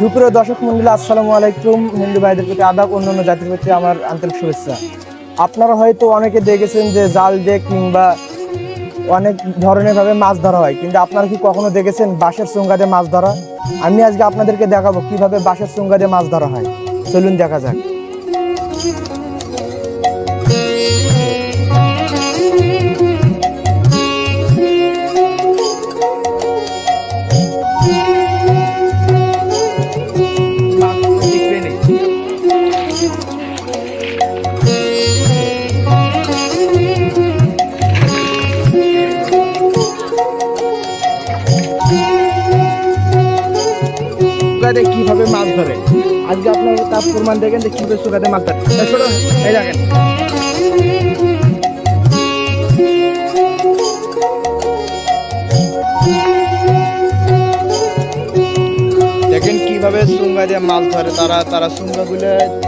সুপ্রিয় দর্শক মন্ডলী, আসসালামু আলাইকুম। হিন্দু ভাইদের প্রতি আদাব, অন্যান্য জাতির প্রতি আমার আন্তরিক শুভেচ্ছা। আপনারা হয়তো অনেকে দেখেছেন যে জাল দিয়ে কিংবা অনেক ধরনের ভাবে মাছ ধরা হয়, কিন্তু আপনারা কি কখনো দেখেছেন বাঁশের চোঙ্গা দিয়ে মাছ ধরা? আমি আজকে আপনাদেরকে দেখাবো কীভাবে বাঁশের চোঙ্গা দিয়ে মাছ ধরা হয়। চলুন দেখা যাক। চোকাতে কীভাবে মাছ ধরে? আজকে আপনার তার প্রমাণ দেখেন যে কীভাবে চোকাতে মাছ ধরে। ছোট, এই দেখেন। দেখেন কীভাবে সুঙ্গা দিয়ে মাছ ধরে। তারা তারা সুঙ্গা গুলো হয়তো